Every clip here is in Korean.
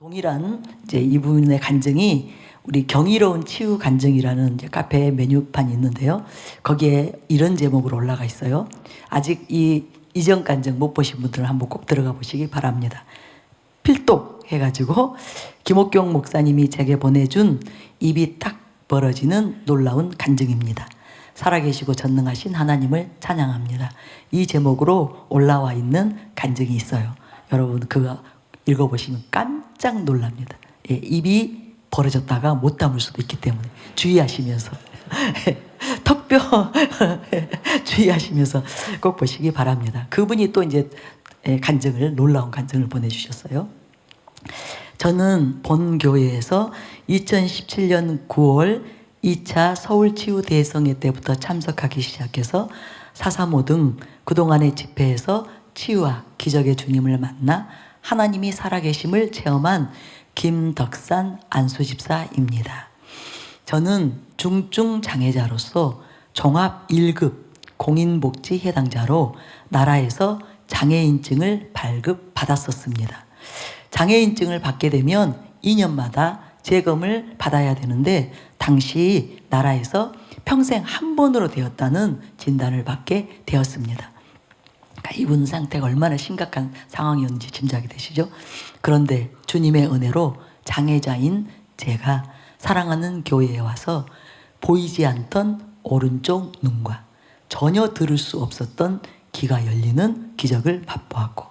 동일한 이제 이분의 간증이 우리 경이로운 치유 간증이라는 카페 메뉴판이 있는데요. 거기에 이런 제목으로 올라가 있어요. 아직 이 이전 간증 못 보신 분들은 한번 꼭 들어가 보시기 바랍니다. 필독 해가지고 김옥경 목사님이 제게 보내준 입이 딱 벌어지는 놀라운 간증입니다. 살아계시고 전능하신 하나님을 찬양합니다. 이 제목으로 올라와 있는 간증이 있어요. 여러분 그거 읽어보시면 깜 짝 놀랍니다. 예, 입이 벌어졌다가 못 담을 수도 있기 때문에 주의하시면서 턱뼈 주의하시면서 꼭 보시기 바랍니다. 그분이 또 이제 예, 간증을 놀라운 간증을 보내주셨어요. 저는 본 교회에서 2017년 9월 2차 서울치유 대성회 때부터 참석하기 시작해서 435 등 그동안의 집회에서 치유와 기적의 주님을 만나 하나님이 살아계심을 체험한 김덕산 안수집사입니다. 저는 중증 장애자로서 종합 1급 공인복지 해당자로 나라에서 장애인증을 발급받았었습니다. 장애인증을 받게 되면 2년마다 재검을 받아야 되는데 당시 나라에서 평생 한 번으로 되었다는 진단을 받게 되었습니다. 이분 상태가 얼마나 심각한 상황이었는지 짐작이 되시죠? 그런데 주님의 은혜로 장애자인 제가 사랑하는 교회에 와서 보이지 않던 오른쪽 눈과 전혀 들을 수 없었던 귀가 열리는 기적을 맛보았고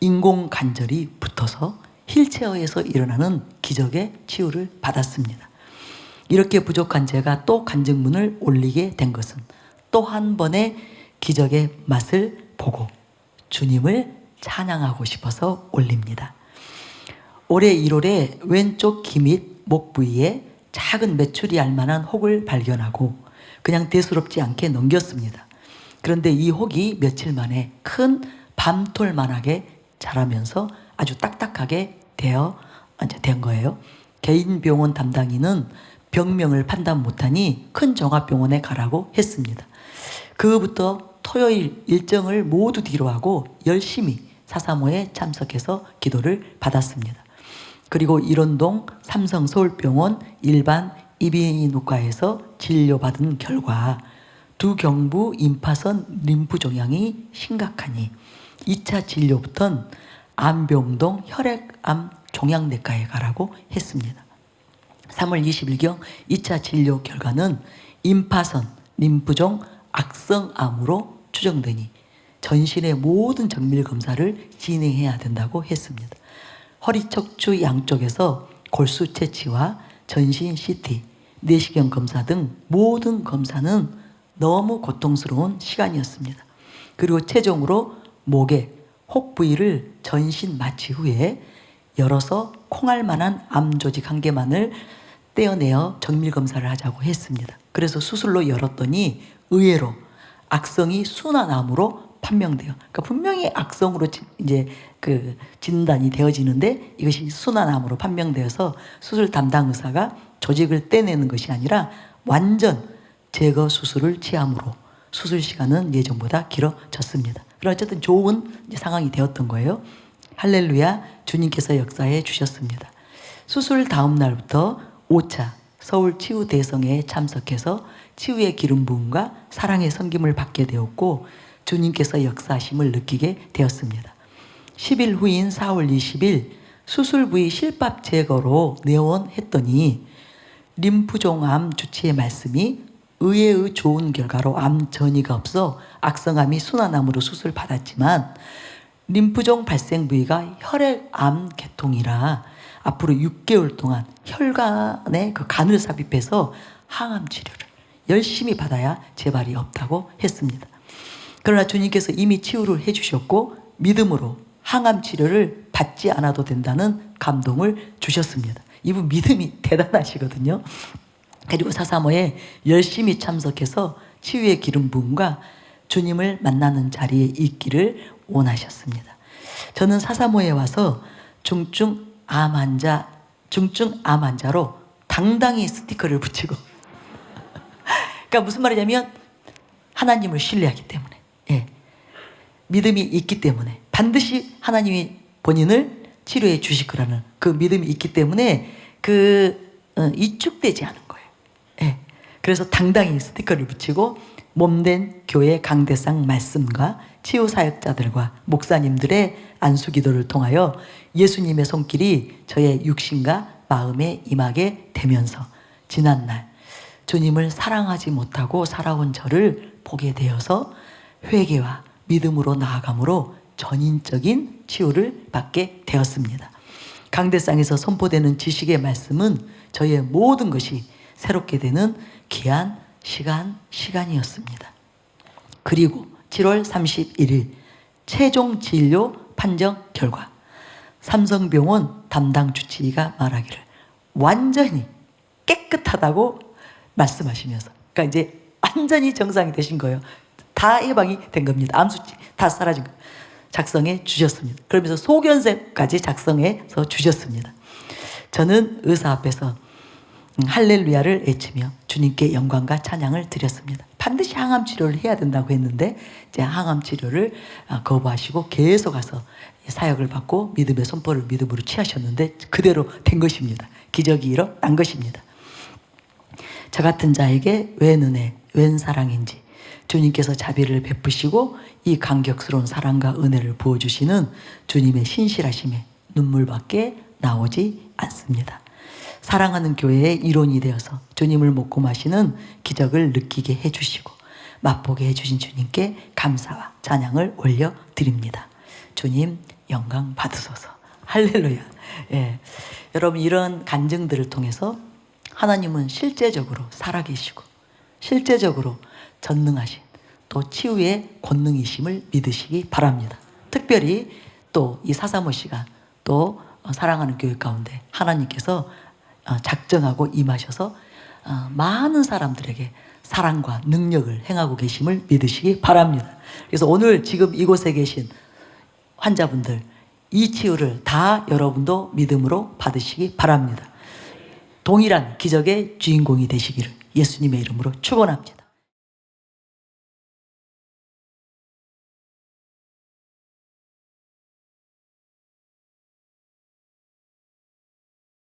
인공 관절이 붙어서 휠체어에서 일어나는 기적의 치유를 받았습니다. 이렇게 부족한 제가 또 간증문을 올리게 된 것은 또 한 번의 기적의 맛을 보고 주님을 찬양하고 싶어서 올립니다. 올해 1월에 왼쪽 귀 및 목 부위에 작은 매출이 알 만한 혹을 발견하고 그냥 대수롭지 않게 넘겼습니다. 그런데 이 혹이 며칠 만에 큰 밤톨만하게 자라면서 아주 딱딱하게 되어 이제 된 거예요. 개인 병원 담당인은 병명을 판단 못하니 큰 종합병원에 가라고 했습니다. 그부터 토요일 일정을 모두 뒤로하고 열심히 사사모에 참석해서 기도를 받았습니다. 그리고 일원동 삼성 서울병원 일반 이비인후과에서 진료받은 결과 두 경부 임파선 림프 종양이 심각하니 2차 진료부터는 안병동 혈액암 종양내과에 가라고 했습니다. 3월 20일경 2차 진료 결과는 임파선 림프종 악성암으로 추정되니 전신의 모든 정밀 검사를 진행해야 된다고 했습니다. 허리 척추 양쪽에서 골수 채취와 전신 CT, 내시경 검사 등 모든 검사는 너무 고통스러운 시간이었습니다. 그리고 최종으로 목에 혹 부위를 전신 마취 후에 열어서 콩알 만한 암 조직 한 개만을 떼어내어 정밀 검사를 하자고 했습니다. 그래서 수술로 열었더니 의외로 악성이 순환암으로 판명돼요. 그러니까 분명히 악성으로 이제 그 진단이 되어지는데 이것이 순환암으로 판명되어서 수술 담당 의사가 조직을 떼내는 것이 아니라 완전 제거 수술을 취함으로 수술 시간은 예정보다 길어졌습니다. 그럼 어쨌든 좋은 상황이 되었던 거예요. 할렐루야 주님께서 역사해 주셨습니다. 수술 다음 날부터 5차 서울 치유 대성에 참석해서 치유의 기름 부음과 사랑의 섬김을 받게 되었고 주님께서 역사하심을 느끼게 되었습니다. 10일 후인 4월 20일 수술 부위 실밥 제거로 내원했더니 림프종암 주치의 말씀이 의외의 좋은 결과로 암 전이가 없어 악성암이 순환암으로 수술 받았지만 림프종 발생 부위가 혈액암 계통이라 앞으로 6개월 동안 혈관에 그 간을 삽입해서 항암 치료를 열심히 받아야 재발이 없다고 했습니다. 그러나 주님께서 이미 치유를 해주셨고 믿음으로 항암 치료를 받지 않아도 된다는 감동을 주셨습니다. 이분 믿음이 대단하시거든요. 그리고 사사모에 열심히 참석해서 치유의 기름 부음과 주님을 만나는 자리에 있기를 원하셨습니다. 저는 사사모에 와서 중증 암 환자, 중증 암 환자로 당당히 스티커를 붙이고 그러니까 무슨 말이냐면 하나님을 신뢰하기 때문에 예. 믿음이 있기 때문에 반드시 하나님이 본인을 치료해 주실 거라는 그 믿음이 있기 때문에 그 어, 이축되지 않은 거예요. 예. 그래서 당당히 스티커를 붙이고 몸된 교회 강대상 말씀과 치유 사역자들과 목사님들의 안수 기도를 통하여 예수님의 손길이 저의 육신과 마음에 임하게 되면서 지난 날 주님을 사랑하지 못하고 살아온 저를 보게 되어서 회개와 믿음으로 나아감으로 전인적인 치유를 받게 되었습니다. 강대상에서 선포되는 지식의 말씀은 저의 모든 것이 새롭게 되는 귀한 시간, 시간이었습니다. 그리고 7월 31일 최종 진료 판정 결과 삼성병원 담당 주치의가 말하기를 완전히 깨끗하다고 말씀하시면서 그러니까 이제 완전히 정상이 되신 거예요. 다 예방이 된 겁니다. 암수치 다 사라진 거 작성해 주셨습니다. 그러면서 소견서까지 작성해서 주셨습니다. 저는 의사 앞에서 음, 할렐루야를 외치며 주님께 영광과 찬양을 드렸습니다. 반드시 항암 치료를 해야 된다고 했는데 이제 항암 치료를 아, 거부하시고 계속 가서 사역을 받고 믿음의 손보를 믿음으로 취하셨는데 그대로 된 것입니다. 기적이 일어난 것입니다. 저 같은 자에게 웬 은혜, 웬 사랑인지 주님께서 자비를 베푸시고 이 감격스러운 사랑과 은혜를 부어주시는 주님의 신실하심에 눈물밖에 나오지 않습니다. 사랑하는 교회의 일원이 되어서 주님을 먹고 마시는 기적을 느끼게 해주시고 맛보게 해주신 주님께 감사와 찬양을 올려드립니다. 주님 영광 받으소서. 할렐루야. 예. 여러분 이런 간증들을 통해서 하나님은 실제적으로 살아계시고 실제적으로 전능하신 또 치유의 권능이심을 믿으시기 바랍니다. 특별히 또 이 사사모 씨가 또 사랑하는 교회 가운데 하나님께서 어, 작정하고 임하셔서 어, 많은 사람들에게 사랑과 능력을 행하고 계심을 믿으시기 바랍니다. 그래서 오늘 지금 이곳에 계신 환자분들 이 치유를 다 여러분도 믿음으로 받으시기 바랍니다. 동일한 기적의 주인공이 되시기를 예수님의 이름으로 축원합니다.